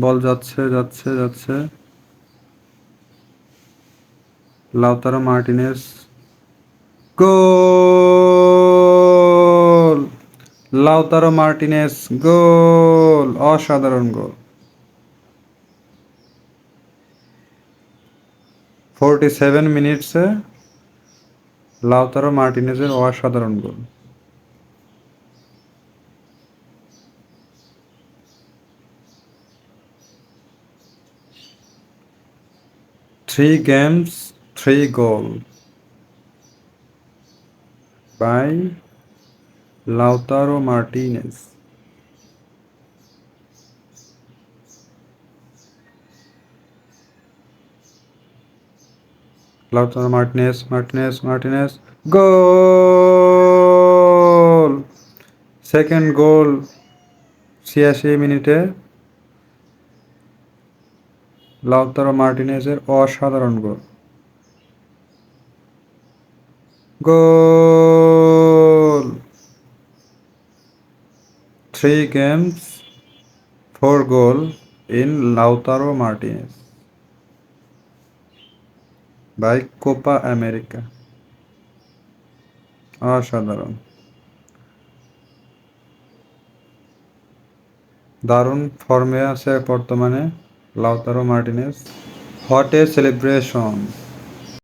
বল, যাচ্ছে যাচ্ছে যাচ্ছে। Lautaro Martinez. Goal! Lautaro Martinez, goal! অসাধারণ গোল। ফোরটি সেভেন মিনিটসে লাউতারো মার্টিনেজের অসাধারণ goal. Three games, three goal by Lautaro Martinez. Lautaro Martinez, Martinez, Martinez. Goal second goal ছিয়াশি মিনিটে Lautaro মার্টিনেজের অসাধারণ goal. Goal! Three games four goal in Lautaro Martinez by Copa America অসাধারণ। দারুণ ফর্মে আছে বর্তমানে। Lautaro Martinez what a celebration